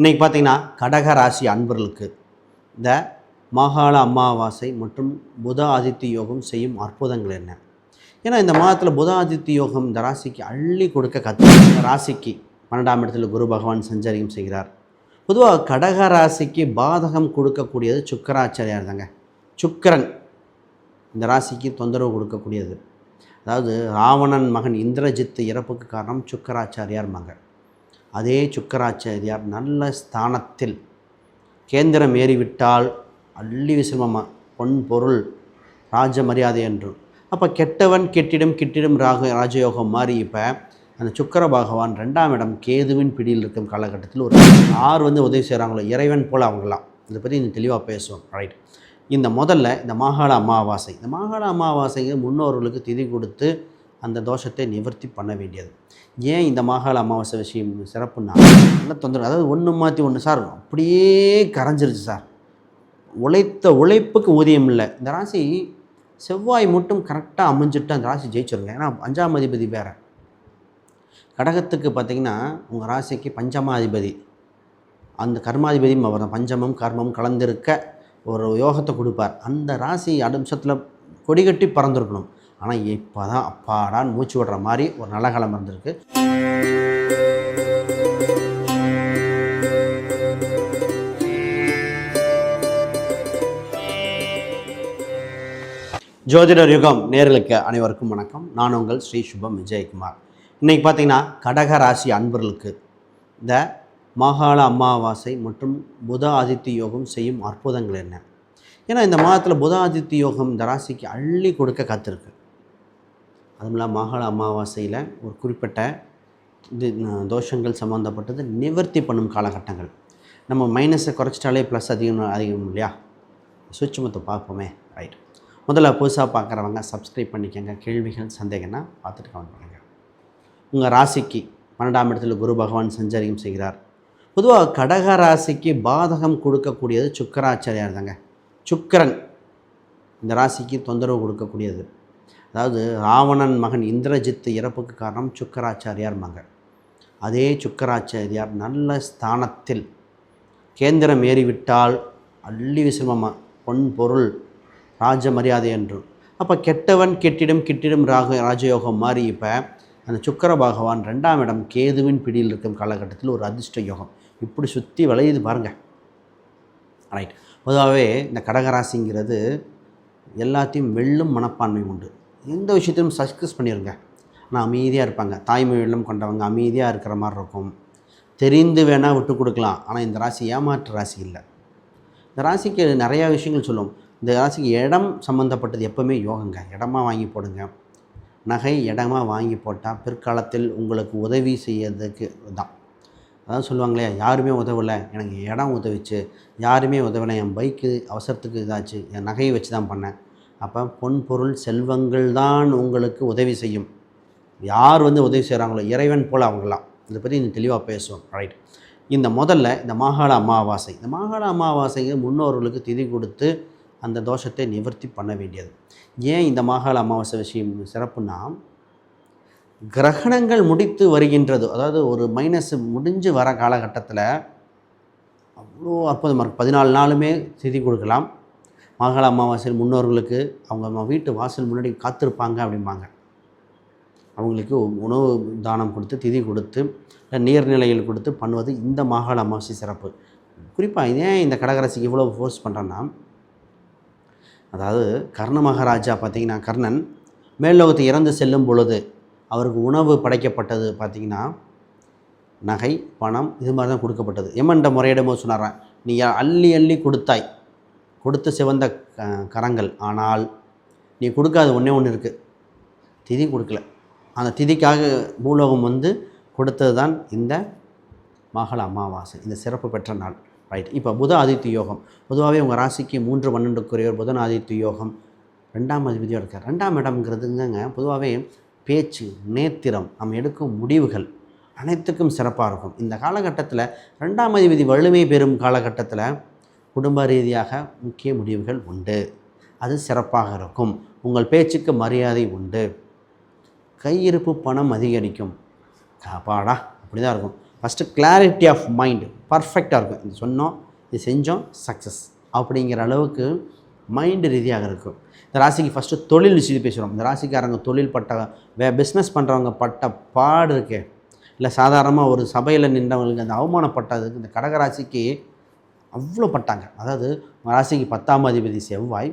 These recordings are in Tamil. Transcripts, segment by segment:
இன்றைக்கி பார்த்தீங்கன்னா கடக ராசி அன்பர்களுக்கு இந்த மாகாள அமாவாசை மற்றும் புத ஆதித்ய யோகம் செய்யும் அற்புதங்கள் என்ன? ஏன்னா இந்த மாதத்தில் புத ஆதித்ய யோகம் இந்த ராசிக்கு அள்ளி கொடுக்க கற்று ராசிக்கு பன்னெண்டாம் இடத்துல குரு பகவான் சஞ்சரியம் செய்கிறார். பொதுவாக கடக ராசிக்கு பாதகம் கொடுக்கக்கூடியது சுக்கராச்சாரியார் தாங்க. சுக்கரன் இந்த ராசிக்கு தொந்தரவு கொடுக்கக்கூடியது. அதாவது ராவணன் மகன் இந்திரஜித் இறப்புக்கு காரணம் சுக்கராச்சாரியார் மகன் அதே சுக்கராச்சாரியார் நல்ல ஸ்தானத்தில் கேந்திரம் ஏறிவிட்டால் அள்ளி விசிரமமாக பொன் பொருள் ராஜ மரியாதை என்று. அப்போ கெட்டவன் கெட்டிடம் கிட்டிடம் ராக ராஜயோகம் மாதிரி இப்போ அந்த சுக்கர பகவான் ரெண்டாம் இடம் கேதுவின் பிடியில் இருக்கும் காலகட்டத்தில் ஒரு யார் வந்து உதவி செய்கிறாங்களோ இறைவன் போல் அவங்களாம். இதை பற்றி இன்னும் தெளிவாக பேசுவோம். ரைட் இந்த முதல்ல இந்த மாகாள அமாவாசை. இந்த மாகாள அமாவாசைங்க முன்னோர்களுக்கு திதி கொடுத்து அந்த தோஷத்தை நிவர்த்தி பண்ண வேண்டியது. ஏன் இந்த மாகாள அமாவாசை விஷயம் சிறப்புன்னா நல்ல தொந்தரவு அதாவது ஒன்று மாற்றி ஒன்று சார் அப்படியே கரைஞ்சிருச்சு சார். உழைத்த உழைப்புக்கு ஊதியம் இல்லை. இந்த ராசி செவ்வாய் மட்டும் கரெக்டாக அமைஞ்சிட்டு அந்த ராசி ஜெயிச்சிருங்க. ஏன்னா அஞ்சாம் அதிபதி வேறு. கடகத்துக்கு பார்த்தீங்கன்னா உங்கள் ராசிக்கு பஞ்சமாதிபதி அந்த கர்மாதிபதியும் அவர் பஞ்சமும் பஞ்சமம் கர்மம் கலந்திருக்க ஒரு யோகத்தை கொடுப்பார். அந்த ராசி அம்சத்தில் கொடிகட்டி பறந்துருக்கணும். ஆனால் இப்போ தான் அப்பாடான்னு மூச்சு விடுற மாதிரி ஒரு நல்ல காலம் இருந்திருக்கு ஜோதிடர் யுகம் நேர்களுக்கு அனைவருக்கும் வணக்கம். நான் உங்கள் ஸ்ரீ சுபம் விஜயகுமார். இன்றைக்கி பார்த்தீங்கன்னா கடக ராசி அன்பர்களுக்கு இந்த மாகாள அமாவாசை மற்றும் புத ஆதித்ய யோகம் செய்யும் அற்புதங்கள் என்ன? ஏன்னா இந்த மாதத்தில் புத ஆதித்ய யோகம் இந்த ராசிக்கு அள்ளி கொடுக்க காத்திருக்கு. அதுவும் இல்லாமல் மாகாள அமாவாசையில் ஒரு குறிப்பிட்ட இது தோஷங்கள் சம்மந்தப்பட்டது நிவர்த்தி பண்ணும் காலகட்டங்கள். நம்ம மைனஸை குறைச்சிட்டாலே ப்ளஸ் அதிகம் அதிகம் இல்லையா? சூட்சுமத்தை பார்ப்போமே. ரைட் முதல்ல புதுசாக பார்க்குறவங்க சப்ஸ்கிரைப் பண்ணிக்கோங்க. கேள்விகள் சந்தேகம்னா பார்த்துட்டு கமெண்ட் பண்ணுங்கள் உங்கள் ராசிக்கு பன்னெண்டாம் இடத்துல குரு பகவான் சஞ்சரியம் செய்கிறார். பொதுவாக கடக ராசிக்கு பாதகம் கொடுக்கக்கூடியது சுக்கராச்சாரியார் தாங்க. சுக்கிரன். இந்த ராசிக்கு தொந்தரவு கொடுக்கக்கூடியது. அதாவது ராவணன் மகன் இந்திரஜித்து இறப்புக்கு காரணம் சுக்கராச்சாரியார் மகன் அதே சுக்கராச்சாரியார் நல்ல ஸ்தானத்தில் கேந்திரம் ஏறிவிட்டால் அள்ளி விசிரமமா பொன் பொருள் ராஜ மரியாதை என்று. அப்போ கெட்டவன் கெட்டிடம் கிட்டிடம் ராக ராஜயோகம் மாதிரி இப்போ அந்த சுக்கர பகவான் ரெண்டாம் இடம் கேதுவின் பிடியில் இருக்கும் காலகட்டத்தில் ஒரு அதிர்ஷ்ட யோகம். இப்படி சுற்றி விளையுது பாருங்கள் ரைட் பொதுவாகவே இந்த கடகராசிங்கிறது எல்லாத்தையும் வெல்லும் மனப்பான்மை உண்டு. எந்த விஷயத்திலும் சக்ஸஸ் பண்ணிடுங்க ஆனால் அமைதியாக இருப்பாங்க. தாய்மொழியிலும் கொண்டவங்க அமைதியாக இருக்கிற மாதிரி இருக்கும். தெரிந்து வேணால் விட்டு கொடுக்கலாம். ஆனால் இந்த ராசி ஏமாற்று ராசி இல்லை. இந்த ராசிக்கு நிறையா விஷயங்கள் சொல்லும். இந்த ராசிக்கு இடம் சம்மந்தப்பட்டது எப்போவுமே யோகங்க. இடமா வாங்கி போடுங்க. நகை இடமா வாங்கி போட்டால் பிற்காலத்தில் உங்களுக்கு உதவி செய்யறதுக்கு தான். அதான் சொல்லுவாங்களே யாருமே உதவலை. எனக்கு இடம் உதவிச்சு. யாருமே உதவலை. என் பைக்கு அவசரத்துக்கு இதாச்சு. என் நகையை வச்சு தான் பண்ணேன். அப்போ பொன் பொருள் செல்வங்கள் தான் உங்களுக்கு உதவி செய்யும். யார் வந்து உதவி செய்கிறாங்களோ இறைவன் போல் அவங்களாம். இதை பற்றி இன்னும் தெளிவாக பேசுவோம். ரைட் இந்த முதல்ல இந்த மாகாள அமாவாசை. இந்த மாகாள அமாவாசைங்க முன்னோர்களுக்கு திதி கொடுத்து அந்த தோஷத்தை நிவர்த்தி பண்ண வேண்டியது. ஏன் இந்த மாகாள அமாவாசை விஷயம் சிறப்புன்னா கிரகணங்கள் முடித்து வருகின்றது. அதாவது ஒரு மைனஸ் முடிஞ்சு வர காலகட்டத்தில் அவ்வளோ அற்புதமாக இருக்கும். பதினாலு நாளுமே திதி கொடுக்கலாம். மாகாள அமாவாசையில் முன்னோர்களுக்கு அவங்க வீட்டு வாசல் முன்னாடி காத்திருப்பாங்க அப்படிம்பாங்க. அவங்களுக்கு உணவு தானம் கொடுத்து திதி கொடுத்து நீர்நிலையில் நீர்நிலைகள் கொடுத்து பண்ணுவது இந்த மாகாள அமாவாசை சிறப்பு. குறிப்பாக ஏன் இந்த கடகராசிக்கு இவ்வளோ ஃபோர்ஸ் பண்ணுறேன்னா அதாவது கர்ண மகாராஜா பார்த்தீங்கன்னா கர்ணன் மேல்லோகத்தை இறந்து செல்லும் பொழுது அவருக்கு உணவு படைக்கப்பட்டது பார்த்தீங்கன்னா நகை பணம் இது மாதிரி தான் கொடுக்கப்பட்டது எமன்ட முறையிடும் போது சொன்னாரான் நீ அள்ளி அள்ளி கொடுத்தாய். கொடுத்து சிவந்த க- கரங்கள். ஆனால் நீ கொடுக்காத ஒன்றே ஒன்று இருக்குது திதி கொடுக்கல. அந்த திதிக்காக பூலோகம் வந்து கொடுத்தது தான் இந்த மகள அமாவாசை இந்த சிறப்பு பெற்ற நாள். ரைட் இப்போ புத ஆதித்ய யோகம். பொதுவாகவே உங்கள் ராசிக்கு மூன்று பன்னெண்டுக்குரியவர் புதன் ஆதித்ய யோகம். ரெண்டாம் அதிபதியாக இருக்கார். ரெண்டாம் இடம்ங்கிறதுங்க பொதுவாகவே பேச்சு நேத்திரம் நம்ம எடுக்கும் முடிவுகள் அனைத்துக்கும் சிறப்பாக இருக்கும். இந்த காலகட்டத்தில் ரெண்டாம் அதிபதி வலிமை பெறும் காலகட்டத்தில் குடும்ப ரீதியாக முக்கிய முடிவுகள் உண்டு. அது சிறப்பாக இருக்கும். உங்கள் பேச்சுக்கு மரியாதை உண்டு. கையிருப்பு பணம் அதிகரிக்கும். காப்பாடா அப்படி தான் இருக்கும் ஃபஸ்ட்டு கிளாரிட்டி ஆஃப் மைண்டு பர்ஃபெக்டாக இருக்கும். இது சொன்னோம் இது செஞ்சோம் சக்ஸஸ் அப்படிங்கிற அளவுக்கு மைண்டு ரீதியாக இருக்கும். இந்த ராசிக்கு ஃபஸ்ட்டு தொழில் விஷயத்தை பேசுகிறோம் இந்த ராசிக்காரங்க தொழில் பட்ட வே பிஸ்னஸ் பண்ணுறவங்க பட்ட பாடு இருக்கே. இல்லை சாதாரணமாக ஒரு சபையில் நின்றவங்களுக்கு அந்த அவமானப்பட்டதுக்கு இந்த கடகராசிக்கு அவ்வளோ பட்டாங்க. அதாவது உங்கள் ராசிக்கு பத்தாம் அதிபதி செவ்வாய்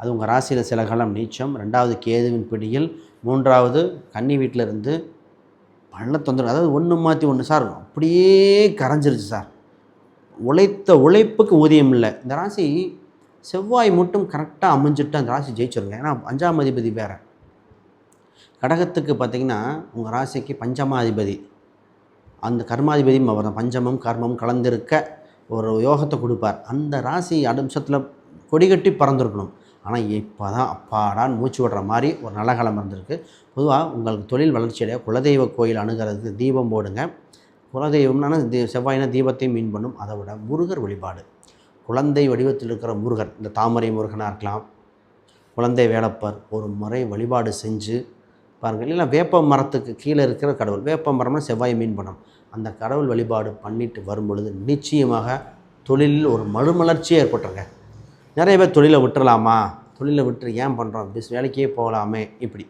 அது உங்கள் ராசியில் சில காலம் நீச்சம் ரெண்டாவது கேதுவின் பிடியில் மூன்றாவது கன்னி வீட்டில் இருந்து பல தொந்தரவு அதாவது ஒன்று மாற்றி ஒன்று சார் அப்படியே கரைஞ்சிருச்சு சார். உழைத்த உழைப்புக்கு ஊதியம் இல்லை. இந்த ராசி செவ்வாய் மட்டும் கரெக்டாக அமைஞ்சிட்டு அந்த ராசி ஜெயிச்சிருங்க. ஏன்னா அஞ்சாம் அதிபதி வேறு. கடகத்துக்கு பார்த்திங்கன்னா உங்கள் ராசிக்கு பஞ்சமாதிபதி. அந்த கர்மாதிபதியும் அவர் தான். கர்மம் கலந்திருக்க ஒரு யோகத்தை கொடுப்பார். அந்த ராசி அம்சத்தில் கொடிகட்டி பறந்துருக்கணும். ஆனால் இப்போ தான் அப்பாடான் மூச்சு விடுற மாதிரி ஒரு நல்ல காலம் இருந்திருக்கு பொதுவாக உங்களுக்கு தொழில் வளர்ச்சியடைய குலதெய்வ கோயில் அணுகிறதுக்கு தீபம் போடுங்க. குலதெய்வம்னா தீ செவ்வாயினா தீபத்தையும் மீன் பண்ணும். அதை விட முருகர் வழிபாடு. குழந்தை வடிவத்தில் இருக்கிற முருகர் இந்த தாமரை முருகனாக இருக்கலாம். குழந்தை வேலப்பர் ஒரு முறை வழிபாடு செஞ்சு பாருங்கள் இல்லைன்னா வேப்ப மரத்துக்கு கீழே இருக்கிற கடவுள் வேப்ப மரம்னா செவ்வாய் மீன் பண்ணணும் அந்த கடவுள் வழிபாடு பண்ணிட்டு வரும் பொழுது நிச்சயமாக தொழிலில் ஒரு மறுமலர்ச்சியே ஏற்பட்டுருங்க. நிறைய பேர் தொழிலை விட்டுறலாமா? தொழிலை விட்டு ஏன் பண்ணுறோம் பிஸ் வேலைக்கே போகலாமே இப்படி.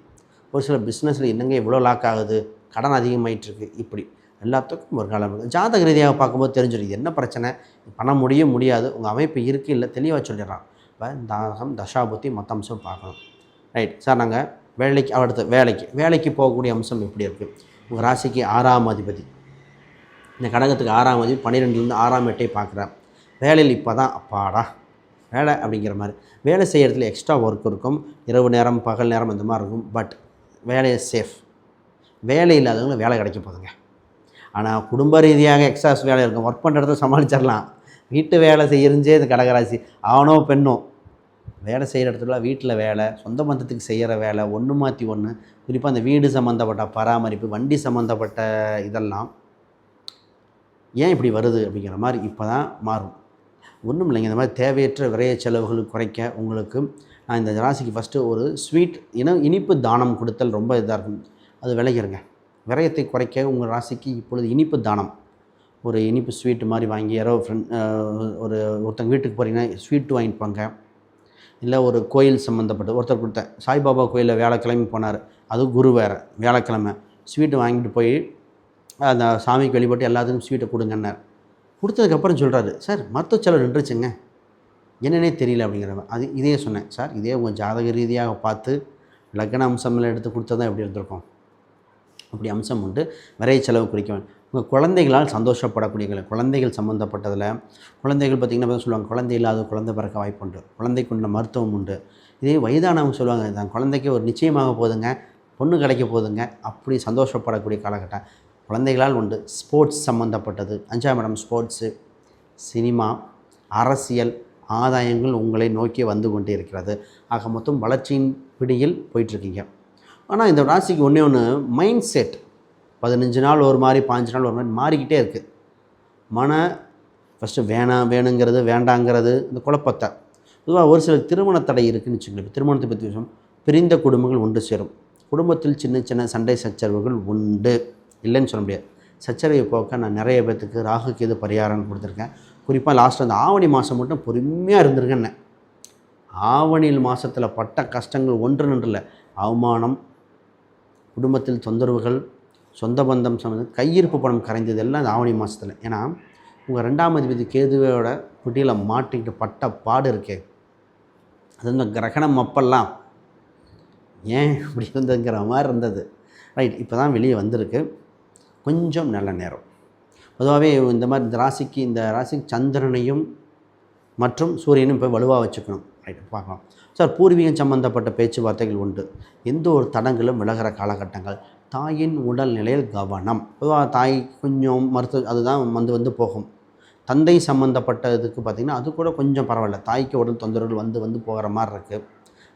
ஒரு சில பிஸ்னஸில் என்னங்க இவ்வளோ லாக் ஆகுது? கடன் அதிகமாயிட்டுருக்கு இப்படி. எல்லாத்துக்கும் ஒரு காலம் இருக்குது ஜாதக ரீதியாக பார்க்கும்போது தெரிஞ்சிடும் என்ன பிரச்சனை? பண்ண முடியும் முடியாது. உங்கள் அமைப்பு இருக்குது இல்லை தெளிவாக சொல்லிடுறான் இப்போ தாகம் தசாபுத்தி மற்ற அம்சம் பார்க்கணும். ரைட் சார் நாங்கள் வேலைக்கு அடுத்த வேலைக்கு. வேலைக்கு போகக்கூடிய அம்சம் எப்படி இருக்குது உங்கள் ராசிக்கு ஆறாம் அதிபதி. இந்த கடகத்துக்கு ஆறாம் அதிபதி பன்னிரெண்டுலேருந்து ஆறாம் எட்டை பார்க்குறேன் வேலையில் இப்போ தான் அப்பாடா வேலை அப்படிங்கிற மாதிரி. வேலை செய்கிறதுல எக்ஸ்ட்ரா ஒர்க் இருக்கும். இரவு நேரம் பகல் நேரம் இந்த மாதிரி இருக்கும். பட் வேலையை சேஃப் வேலை இல்லாதவங்களுக்கு வேலை கிடைக்க போதுங்க. ஆனால் குடும்ப ரீதியாக எக்ஸ்ட்ராஸ் வேலை இருக்கும். ஒர்க் பண்ணுற இடத்துல சமாளிச்சிடலாம். வீட்டு வேலை செய்யறிஞ்சே இந்த கடகராசி. ஆணோ பெண்ணோ வேலை செய்கிற இடத்துல வீட்டில் வேலை சொந்த பந்தத்துக்கு செய்கிற வேலை ஒன்று மாற்றி ஒன்று குறிப்பாக அந்த வீடு சம்மந்தப்பட்ட பராமரிப்பு வண்டி சம்மந்தப்பட்ட இதெல்லாம் ஏன் இப்படி வருது அப்படிங்கிற மாதிரி இப்போ தான் மாறும். ஒன்றும் இல்லைங்க. இந்த மாதிரி தேவையற்ற விரைய செலவுகள் குறைக்க உங்களுக்கு நான் இந்த ராசிக்கு ஃபஸ்ட்டு ஒரு ஸ்வீட் இன இனிப்பு தானம் கொடுத்தல் ரொம்ப இதாக இருக்கும். அது விளைகிறங்க. விரயத்தை குறைக்க உங்கள் ராசிக்கு இப்பொழுது இனிப்பு தானம். ஒரு இனிப்பு ஸ்வீட்டு மாதிரி வாங்கி யாரோ ஃப்ரெண்ட் ஒரு ஒருத்தங்க வீட்டுக்கு போகிறீங்கன்னா ஸ்வீட்டு வாங்கிப்பாங்க. இல்லை ஒரு கோயில் சம்மந்தப்பட்ட ஒருத்தர் கொடுத்தேன் சாய்பாபா கோயிலில் வியாழக்கிழமை போனார். அதுவும் குரு வேறு வியாழக்கிழமை. ஸ்வீட்டு வாங்கிட்டு போய் அந்த சாமிக்கு வழிபட்டு எல்லாத்துக்கும் ஸ்வீட்டை கொடுங்கன்னார். கொடுத்ததுக்கப்புறம் சொல்கிறாரு சார் மருத்துவ செலவு நின்றுச்சுங்க. என்னன்னே தெரியல அப்படிங்கிறவன். அது இதே சொன்னேன் சார் இதே உங்கள் ஜாதக ரீதியாக பார்த்து லக்ன அம்சம்லாம் எடுத்து கொடுத்தா தான் எப்படி இருந்திருக்கும்? அப்படி அம்சம் உண்டு. விரைய செலவு குறிக்கும் உங்கள் குழந்தைகளால் சந்தோஷப்படக்கூடிய குழந்தைகள் சம்மந்தப்பட்டதில் குழந்தைகள் பார்த்திங்கன்னா சொல்லுவாங்க குழந்தை இல்லாத குழந்தை பிறக்க வாய்ப்பு உண்டு. குழந்தைக்கு உள்ள மருத்துவம் உண்டு. இதே வயதானவங்க சொல்லுவாங்க தான் குழந்தைக்கு ஒரு நிச்சயமாக போதுங்க பொண்ணு கிடைக்க போதுங்க அப்படி சந்தோஷப்படக்கூடிய காலகட்டம். குழந்தைகளால் உண்டு. ஸ்போர்ட்ஸ் சம்மந்தப்பட்டது அஞ்சாம் இடம் ஸ்போர்ட்ஸு. சினிமா அரசியல் ஆதாயங்கள் உங்களை நோக்கி வந்து கொண்டே இருக்கிறது. ஆக மொத்தம் வளர்ச்சியின் பிடியில் போயிட்டுருக்கீங்க. ஆனால் இந்த ராசிக்கு ஒன்றே ஒன்று மைண்ட் செட் பதினஞ்சு நாள் ஒரு மாதிரி பாஞ்சு நாள் ஒரு மாதிரி மாறிக்கிட்டே இருக்குது மன ஃபஸ்ட்டு வேணாம் வேணுங்கிறது வேண்டாங்கிறது இந்த குழப்பத்தை. பொதுவாக ஒரு சில திருமண தடை இருக்குதுன்னு வச்சுக்கோங்க திருமணத்தை பற்றி விஷயம் பிரிந்த குடும்பங்கள் ஒன்று சேரும். குடும்பத்தில் சின்ன சின்ன சண்டை சச்சரவுகள் உண்டு. இல்லைன்னு சொல்ல முடியாது. சச்சரவை போக்க நான் நிறைய பேர்த்துக்கு ராகு கேது பரிகாரம் கொடுத்துருக்கேன். குறிப்பாக லாஸ்ட் அந்த ஆவணி மாதம் மட்டும் பொறுமையாக இருந்திருக்கேன்னு. ஆவணியில் மாதத்தில் பட்ட கஷ்டங்கள் ஒன்று நின்றில்ல அவமானம் குடும்பத்தில் தொந்தரவுகள் சொந்த பந்தம் சம்மந்த கையிருப்பு பணம் கரைந்தது எல்லாம் இந்த ஆவணி மாதத்தில் ஏன்னா உங்கள் ரெண்டாம் அதிபதி கேதுவோட குட்டியில் மாட்டிக்கிட்டு பட்ட பாடு இருக்கே. அது இந்த கிரகணம் அப்பெல்லாம் ஏன் இப்படி இருந்ததுங்கிற மாதிரி இருந்தது. ரைட் இப்போ தான் வெளியே வந்திருக்கு. கொஞ்சம் நல்ல நேரம். பொதுவாகவே இந்த மாதிரி இந்த ராசிக்கு இந்த ராசிக்கு சந்திரனையும் மற்றும் சூரியனும் போய் வலுவாக வச்சுக்கணும். ரைட்டு பார்க்கலாம். சார் பூர்வீகம் சம்பந்தப்பட்ட பேச்சுவார்த்தைகள் உண்டு. எந்த ஒரு தடங்களும் விலகிற காலகட்டங்கள். தாயின் உடல் நிலையில் கவனம். பொதுவாக தாய் கொஞ்சம் மருத்துவ அதுதான் வந்து வந்து போகும். தந்தை சம்மந்தப்பட்டதுக்கு பார்த்திங்கன்னா அது கூட கொஞ்சம் பரவாயில்ல. தாய்க்கு உடல் தொந்தரவுகள் வந்து வந்து போகிற மாதிரி இருக்குது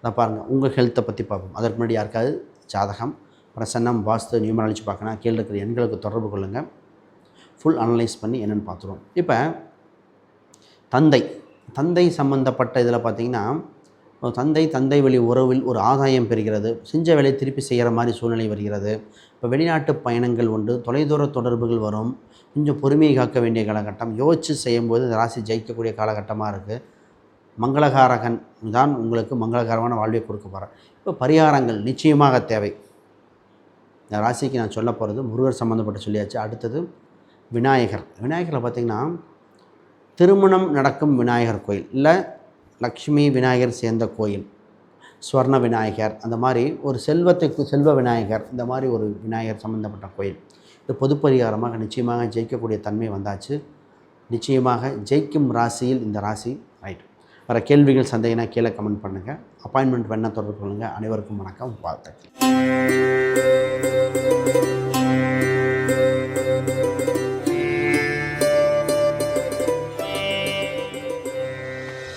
அதை பாருங்கள் உங்கள் ஹெல்த்தை பற்றி பார்ப்போம். அதற்கு முன்னாடி யாருக்காவது ஜாதகம்? பிரசன்னம் வாஸ்து நியூமராலஜி பார்க்கணும் கீழே இருக்கிற எண்களுக்கு தொடர்பு கொள்ளுங்கள் ஃபுல் அனலைஸ் பண்ணி என்னென்னு பார்த்துருவோம். இப்போ தந்தை. தந்தை சம்மந்தப்பட்ட இதில் பார்த்திங்கன்னா தந்தை தந்தை வழி உறவில் ஒரு ஆதாயம் பெறுகிறது. செஞ்ச வேலையை திருப்பி செய்கிற மாதிரி சூழ்நிலை வருகிறது. இப்போ வெளிநாட்டு பயணங்கள் உண்டு தொலைதூர தொடர்புகள் வரும். கொஞ்சம் பொறுமையை காக்க வேண்டிய காலகட்டம். யோசித்து செய்யும்போது இந்த ராசி ஜெயிக்கக்கூடிய காலகட்டமாக இருக்குது மங்களகாரகன் தான் உங்களுக்கு மங்களகரமான வாழ்வை கொடுக்க போகிறார் இப்போ பரிகாரங்கள் நிச்சயமாக தேவை. இந்த ராசிக்கு நான் சொல்ல போகிறது முருகர் சம்மந்தப்பட்ட சொல்லியாச்சு. அடுத்தது விநாயகர். விநாயகரில் பார்த்திங்கன்னா திருமணம் நடக்கும் விநாயகர் கோயில் இல்லை லக்ஷ்மி விநாயகர் சேர்ந்த கோயில் ஸ்வர்ண விநாயகர் அந்த மாதிரி ஒரு செல்வத்துக்கு செல்வ விநாயகர் இந்த மாதிரி ஒரு விநாயகர் சம்மந்தப்பட்ட கோயில். இது பொது பரிகாரமாக நிச்சயமாக ஜெயிக்கக்கூடிய தன்மை வந்தாச்சு. நிச்சயமாக ஜெயிக்கும் ராசியில் இந்த ராசி ரைட் வர கேள்விகள் சந்தேகனா கீழே கமெண்ட் பண்ணுங்கள் அப்பாயின்மெண்ட் வேணால் தொடர்பு கொள்ளுங்கள் அனைவருக்கும் வணக்கம். வாழ்த்துக்கள்.